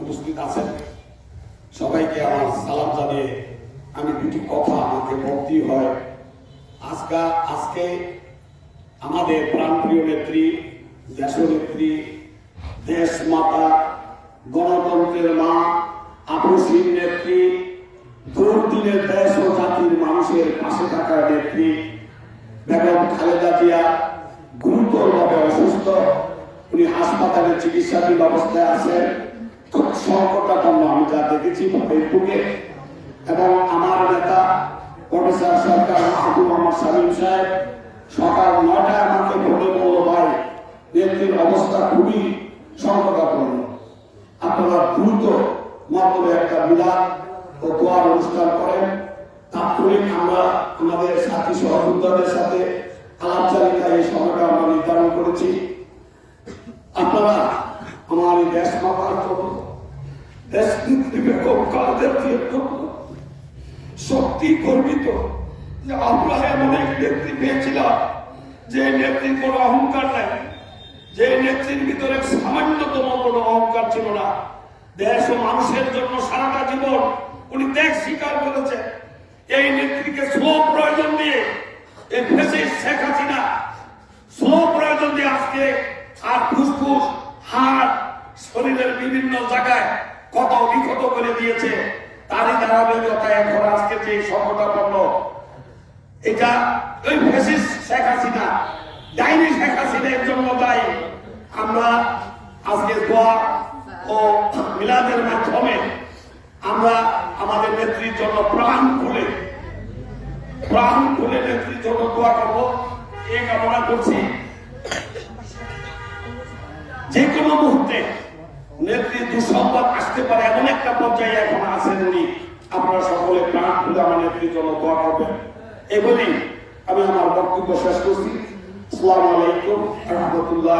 উপস্থিত আছেন। সবাইকে আমার সালাম জানিয়ে আমি দুটি কথা আমাকে হয়। আজকা, আজকে আমাদের প্রাণপ্রিয় নেত্রী, দেশনেত্রী দেশ মাতা গণতন্ত্রের মা নেত্রী দুর্দিনের দেশ ও জাতির মানুষের পাশে থাকার নেত্রী, বেগম খালেদা জিয়া উনি হাসপাতালে চিকিৎসাধীন অবস্থায় আছেন। খুব সংকটাপন্ন, আমি যা দেখেছি ফেসবুকে। এবং আমার নেতা, প্রফেসর সরকার মাহবুব মোহাম্মদ সালিম সাহেব, সকাল নয়টায় আমাকে ফোনে বলল ভাই, নেত্রীর অবস্থা খুবই সংকটাপন্ন। আপনারা দ্রুত মতবে একটা বিলাপ ও দোয়ার অনুষ্ঠান করেন। তাৎক্ষণিক আমরা আমাদের সাথী সহযোদ্ধাদের সাথে আলাপচারিতা এই সময়টা আমরা নির্ধারণ করেছি। এই দেশ মাতার জন্য, দেশ নেত্রী বেগম কাদের জন্য সত্যি গর্বিত যে আমরা এমন এক নেত্রী পেয়েছিলাম, যে নেত্রীর কোনো অহংকার নাই, যে নেত্রীর ভিতরে সামান্যতম কোনো অহংকার ছিল না। দেশ ও মানুষের জন্য সারাটা জীবন উনি ত্যাগ স্বীকার করেছে এই নেত্রীকে স্লো প্রয়োজন দিয়ে এই ফেসিস শেখ হাসিনা দিয়েছে তারই ধারাবাহিকতা এখন আজকে যে সংকটাপন্ন এটা ওই ফেসিস শেখ হাসিনা, ডাইনি শেখ জন্য দায়ী। আমরা আজকে দোয়া ও মিলাদের মাধ্যমে আমরা আমাদের নেত্রীর জন্য প্রাণ খুলে প্রাণ খুলে নেত্রীর জন্য দোয়া করব। এই কামনা করছি। যে কোনো মুহূর্তে নেত্রী দুঃসংবাদ আসতে পারে এমন একটা পর্যায়ে এখন আছেন উনি। আপনারা সকলে প্রাণ খুলে আমার নেত্রীর জন্য দোয়া করবেন। এগুলি আমি আমার বক্তব্য শেষ করছি। আসসালামু আলাইকুম রহমতুল্লাহ